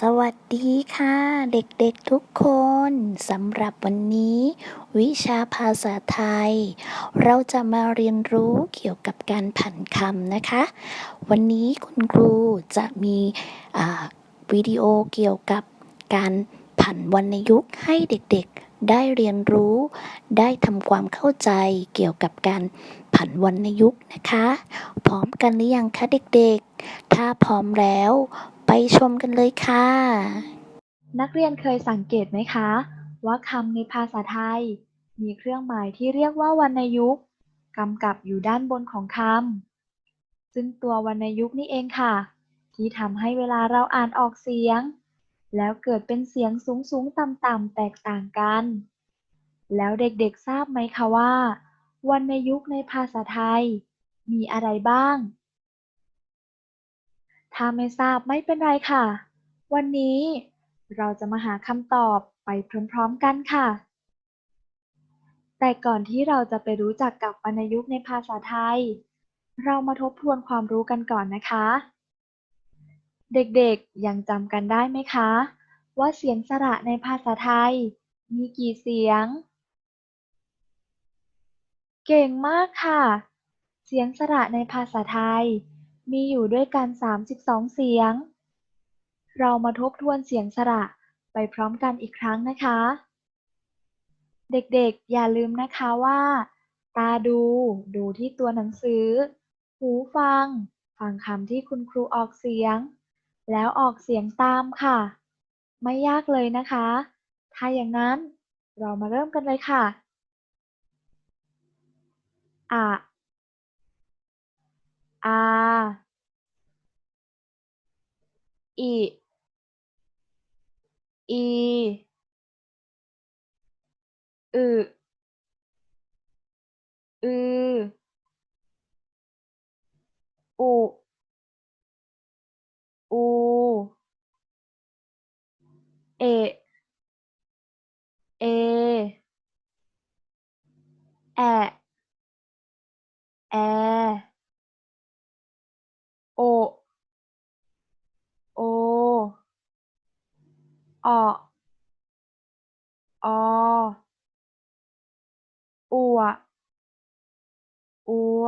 สวัสดีค่ะ เด็กๆทุกคนสำหรับวันนี้ วิชาภาษาไทย เราจะมาเรียนรู้เกี่ยวกับการผันคำนะคะ วันนี้คุณครูจะมีวิดีโอเกี่ยวกับการผันวรรณยุกต์ให้เด็กๆ ได้เรียนรู้ ได้ทำความเข้าใจเกี่ยวกับการผันวรรณยุกต์นะคะ พร้อมกันหรือยังคะเด็กๆ ถ้าพร้อมแล้ว ไปชมกันเลยค่ะ นักเรียนเคยสังเกตไหมคะ ว่าคำในภาษาไทย มีเครื่องหมายที่เรียกว่าวรรณยุกต์กำกับอยู่ด้านบนของคำซึ่งตัววรรณยุกต์นี่เองค่ะ ที่ทำให้เวลาเราอ่านออกเสียง แล้วเกิดเป็นเสียงสูงสูงต่ำต่ำแตกต่างกัน แล้วเด็กๆทราบไหมคะว่า วรรณยุกต์ในภาษาไทย มีอะไรบ้าง ถ้าไม่ทราบไม่เป็นไรค่ะ วันนี้เราจะมาหาคำตอบไปพร้อมๆกันค่ะ แต่ก่อนที่เราจะไปรู้จักกับวรรณยุกต์ในภาษาไทย เรามาทบทวนความรู้กันก่อนนะคะ เด็กๆยังจำกันได้ไหมคะ ว่าเสียงสระในภาษาไทย มีกี่เสียง เก่งมากค่ะ เสียงสระในภาษาไทย มีอยู่ด้วยกัน 32 เสียง เรามาทบทวนเสียงสระไปพร้อมกันอีกครั้งนะคะ เด็กๆ อย่าลืมนะคะว่า ตาดู ดูที่ตัวหนังสือ หูฟัง ฟังคำที่คุณครูออกเสียง แล้วออกเสียงตามค่ะ ไม่ยากเลยนะคะ ถ้าอย่างนั้นเรามาเริ่มกันเลยค่ะ อะ อาอิอีอึอืออุอูเอ เอ แอะ แอ โอ โอ อออออัว อัว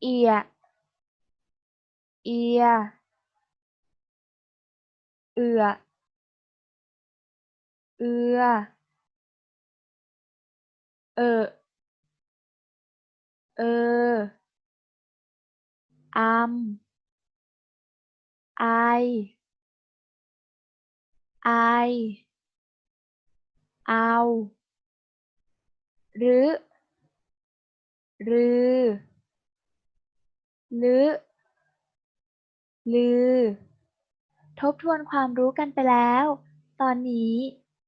เอีย เอีย เอือ เอือ เอะเอออำไอ ไอเอารึรือลึลือ ทบทวนความรู้กันไปแล้ว ตอนนี้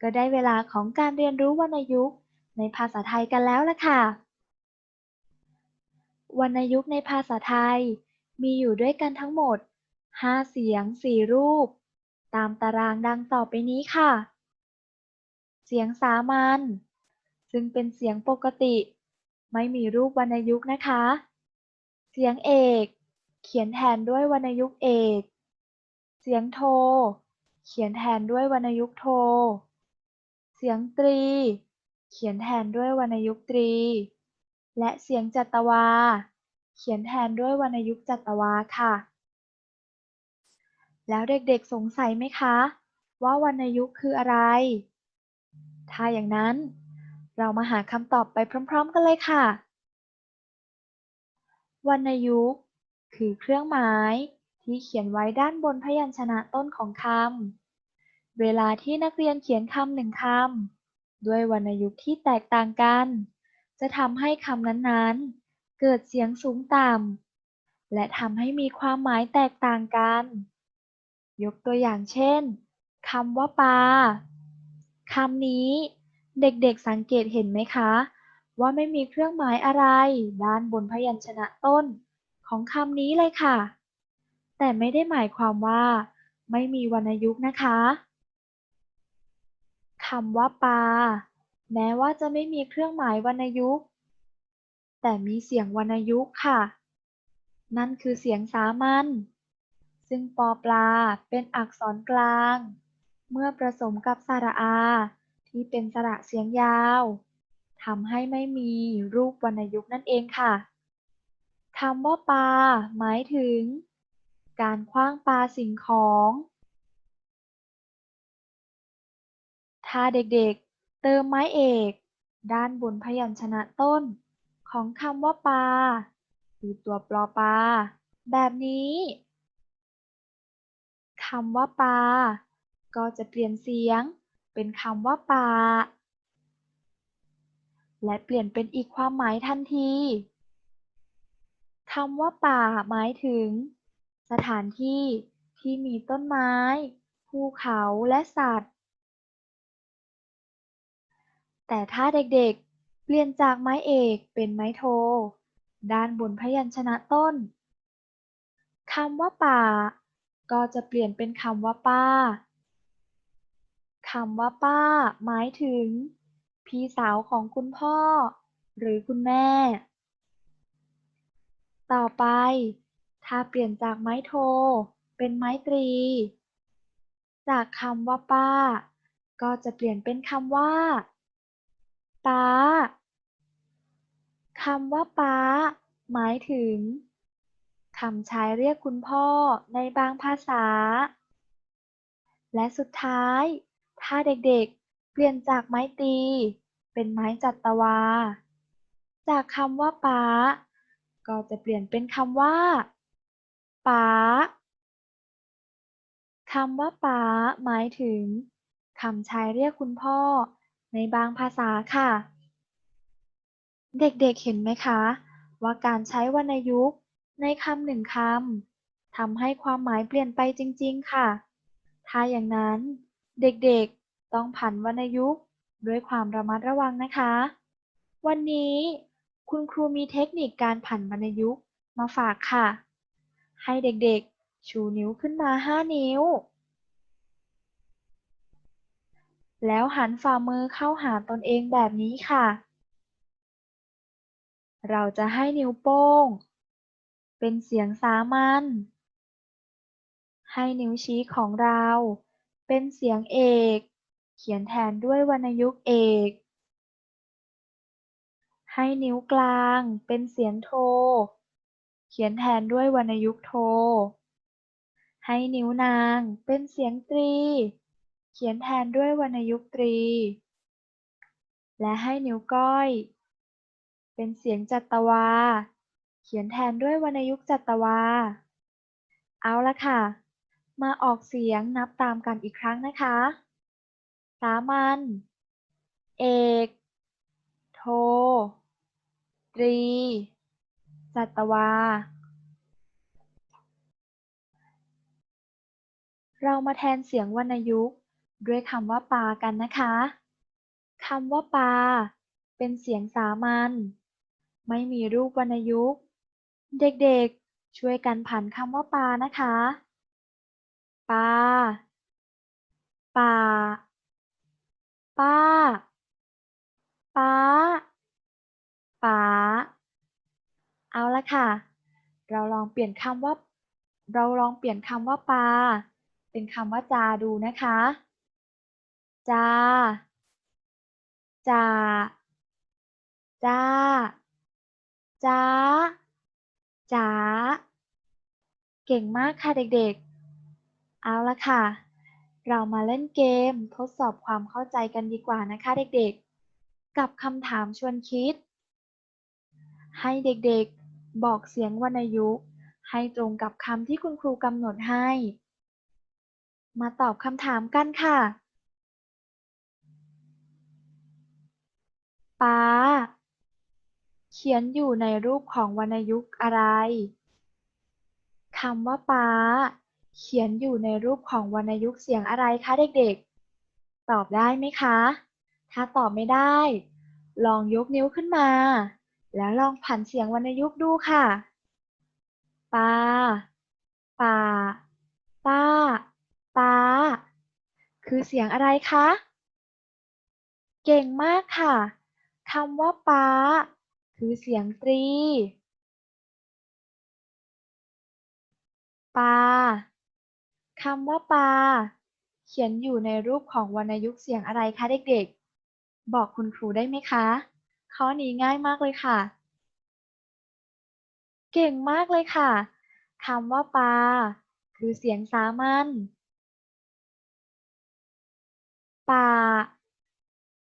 ก็ได้เวลาของการเรียนรู้วรรณยุกต์ในภาษาไทยกันแล้วล่ะค่ะ วรรณยุกต์ในภาษาไทย มีอยู่ด้วยกันทั้งหมด 5 เสียง 4 รูป ตามตารางดังต่อไปนี้ค่ะ เสียงสามัญซึ่งเป็นเสียงปกติ ไม่มีรูปวรรณยุกต์นะคะ เสียงเอก เขียนแทนด้วยวรรณยุกต์เอก เสียงโท เขียนแทนด้วยวรรณยุกต์โท เสียงตรี เขียนแทนด้วยวรรณยุกต์ตรี และเสียงจัตวา เขียนแทนด้วยวรรณยุกต์จัตวาค่ะ แล้วเด็กๆสงสัยไหมคะ ว่าวรรณยุกต์คืออะไร ถ้าอย่างนั้น เรามาหาคำตอบไปพร้อม ๆ กันเลยค่ะ วรรณยุกต์คือเครื่องหมายที่เขียนไว้ด้านบนพยัญชนะต้นของคำ เวลาที่นักเรียนเขียนคำหนึ่งคำด้วยวรรณยุกต์ที่แตกต่างกัน จะทำให้คำนั้นๆ เกิดเสียงสูงต่ำและทำให้มีความหมายแตกต่างกัน ยกตัวอย่างเช่นคำว่าปลาคำนี้เด็กๆสังเกตเห็นไหมคะ ว่าไม่มีเครื่องหมายอะไร ด้านบนพยัญชนะต้น ของคำนี้เลยค่ะ แต่ไม่ได้หมายความว่า ไม่มีวรรณยุกต์นะคะคำว่าปลาแม้ว่าจะไม่มีเครื่องหมายวรรณยุกต์ แต่มีเสียงวรรณยุกต์ค่ะ นั่นคือเสียงสามัญ ซึ่งปอปลาเป็นอักษรกลาง เมื่อผสมกับสระอา ที่เป็นสระเสียงยาวทำให้ไม่มีรูปวรรณยุกต์นั่นเองค่ะคำว่าปาหมายถึง การขว้างปาสิ่งของ ถ้าเด็กๆ เติมไม้เอก ด้านบนพยัญชนะต้น ของคำว่าปาคือตัวปลอปา แบบนี้ำว่าปาก็จะเปลี่ยนเสียง เป็นคำว่าปาและเปลี่ยนเป็นอีกความหมายทันทีคำว่าป่าหมายถึง สถานที่ที่มีต้นไม้ ภูเขาและสัตว์ แต่ถ้าเด็กๆ เปลี่ยนจากไม้เอกเป็นไม้โท ด้านบนพยัญชนะต้นคำว่าป่า ก็จะเปลี่ยนเป็นคำว่าป้าคำว่าป้า หมายถึง พี่สาวของคุณพ่อ หรือคุณแม่ ต่อไป ถ้าเปลี่ยนจากไม้โท เป็นไม้ตรี จากคำว่าป้า ก็จะเปลี่ยนเป็นคำว่าป๊าคำว่าป๊าหมายถึง คำใช้เรียกคุณพ่อในบางภาษา และสุดท้าย ถ้าเด็กๆ เปลี่ยนจากไม้ตี เป็นไม้จัตวา จากคำว่าป๊าก็จะเปลี่ยนเป็นคำว่าป๋าคำว่าป๋าหมายถึงคำใช้เรียกคุณพ่อในบางภาษาค่ะ เด็กๆเห็นไหมคะ ว่าการใช้วรรณยุกต์ ในคำหนึ่งคำทำให้ความหมายเปลี่ยนไปจริง ๆ ค่ะ ถ้าอย่างนั้นเด็กๆต้องผันวรรณยุกต์ด้วยความระมัดระวังนะคะ วันนี้คุณครูมีเทคนิคการผันวรรณยุกต์มาฝากค่ะ ให้เด็กๆ ชูนิ้วขึ้นมา 5 นิ้ว แล้วหันฝ่ามือเข้าหาตนเองแบบนี้ค่ะ เราจะให้นิ้วโป้ง เป็นเสียงสามัญ ให้นิ้วชี้ของเรา เป็นเสียงเอก เขียนแทนด้วยวรรณยุกต์เอก ให้นิ้วกลาง เป็นเสียงโท เขียนแทนด้วยวรรณยุกต์โท ให้นิ้วนาง เป็นเสียงตรี เขียนแทนด้วยวรรณยุกต์ตรี และให้นิ้วก้อย เป็นเสียงจัตวา เขียนแทนด้วยวรรณยุกต์จัตวา เอาละค่ะ มาออกเสียงนับตามกันอีกครั้งนะคะ สามัญ เอก โท ตรี จัตวา เรามาแทนเสียงวรรณยุกต์ด้วยคำว่าปากันนะคะ คำว่าปา เป็นเสียงสามัญ ไม่มีรูปวรรณยุกต์ เด็กๆ ช่วยกันผันคำว่าปลานะคะ ปลาป่าป้าป๊าป๋าเอาละค่ะ เราลองเปลี่ยนคำว่า เราลองเปลี่ยนคำว่าปลา เป็นคำว่าจาดูนะคะ จา จา จ้า จ้า จ๋า เก่งมากค่ะเด็กๆ เอาละค่ะ เรามาเล่นเกมทดสอบความเข้าใจกันดีกว่านะคะเด็กๆ กับคำถามชวนคิด ให้เด็กๆ บอกเสียงวรรณยุกต์ให้ตรงกับคำที่คุณครูกำหนดให้ มาตอบคำถามกันค่ะป๊า ขียนอยู่ในรูปของวรรณยุกต์อะไรคำว่าป๊าเขียนอยู่ในรูปของวรรณยุกต์เสียงอะไรคะเด็กๆ ตอบได้ไหมคะ ถ้าตอบไม่ได้ ลองยกนิ้วขึ้นมา แล้วลองผันเสียงวรรณยุกต์ดูค่ะปาป่าป้าป๊าคือเสียงอะไรคะ เก่งมากค่ะคำว่าป๊า คือเสียงตรีปาคำว่าปลาเขียนอยู่ในรูปของวรรณยุกต์เสียงอะไรคะเด็กๆ บอกคุณครูได้ไหมคะ ข้อนี้ง่ายมากเลยค่ะ เก่งมากเลยค่ะคำว่าปลาคือเสียงสามัญป่า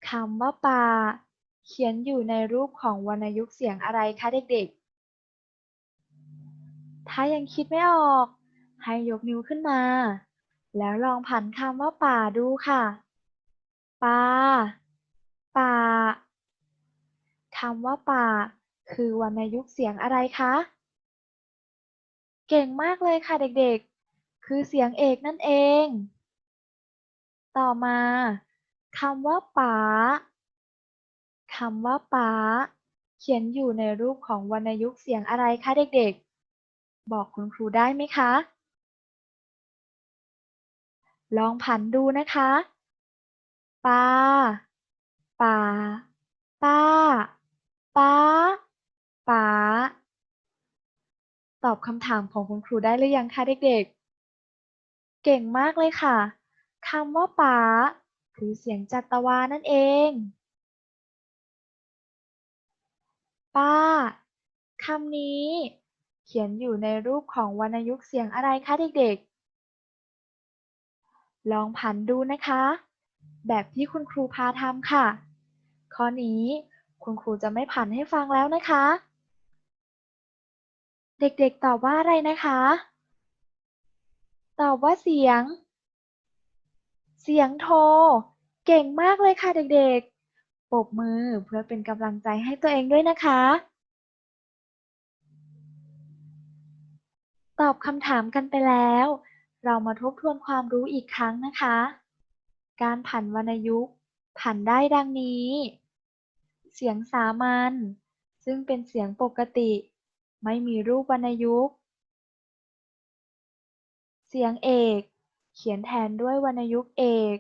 คำว่าป่า เขียนอยู่ในรูปของวรรณยุกต์เสียงอะไรคะเด็กๆ ถ้ายังคิดไม่ออก ให้ยกนิ้วขึ้นมา แล้วลองผันคำว่าป่าดูค่ะ ป่า ป่าคำว่าป่า คือวรรณยุกต์เสียงอะไรคะ เก่งมากเลยค่ะเด็กๆ คือเสียงเอกนั่นเอง ต่อมาคำว่าป๋า คำว่าป๋าเขียนอยู่ในรูปของวรรณยุกต์เสียงอะไรคะเด็กๆ บอกคุณครูได้ไหมคะ ลองผันดูนะคะปาป่าป้าป๊าป๋า ตอบคำถามของคุณครูได้หรือยังคะเด็กๆ เก่งมากเลยค่ะ คำว่าป๋า คือเสียงจัตวานั่นเอง ป้าคำนี้ เขียนอยู่ในรูปของวรรณยุกต์เสียงอะไรคะเด็กๆ ลองผันดูนะคะ แบบที่คุณครูพาทำค่ะ ข้อนี้คุณครูจะไม่ผันให้ฟังแล้วนะคะ เด็กๆตอบว่าอะไรนะคะ ตอบว่าเสียง เสียงโทเก่งมากเลยค่ะเด็กๆ ปรบมือเพื่อเป็นกำลังใจให้ตัวเองด้วยนะคะ ตอบคำถามกันไปแล้ว เรามาทบทวนความรู้อีกครั้งนะคะ การผันวรรณยุกต์ผันได้ดังนี้ เสียงสามัญซึ่งเป็นเสียงปกติ ไม่มีรูปวรรณยุกต์ เสียงเอก เขียนแทนด้วยวรรณยุกต์เอก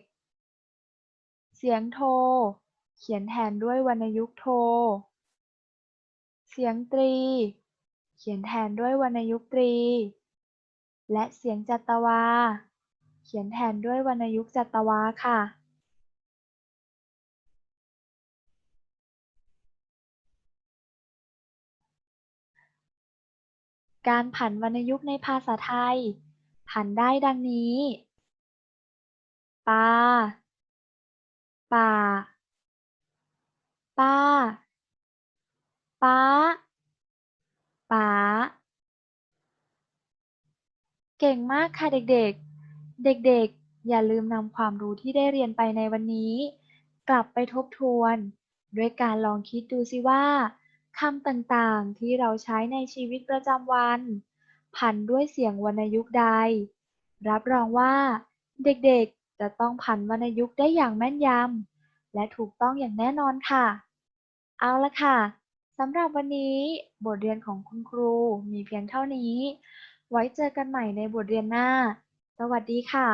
เสียงโท เขียนแทนด้วยวรรณยุกต์โท เสียงตรี เขียนแทนด้วยวรรณยุกต์ตรี และเสียงจัตวา เขียนแทนด้วยวรรณยุกต์จัตวาค่ะ การผันวรรณยุกต์ในภาษาไทย ผันได้ดังนี้ ปา ป่า ป้าป๊าป๋า เก่งมากค่ะเด็กๆ เด็กๆ อย่าลืมนำความรู้ที่ได้เรียนไปในวันนี้ กลับไปทบทวนด้วยการลองคิดดูสิว่าคำต่างๆที่เราใช้ในชีวิตประจำวันผันด้วยเสียงวรรณยุกต์ใด รับรองว่า เด็กๆ จะต้องผันวรรณยุกต์ได้อย่างแม่นยำ และถูกต้องอย่างแน่นอนค่ะ เอาละค่ะสำหรับวันนี้บทเรียนของคุณครูมีเพียงเท่านี้ ไว้เจอกันใหม่ในบทเรียนหน้า สวัสดีค่ะ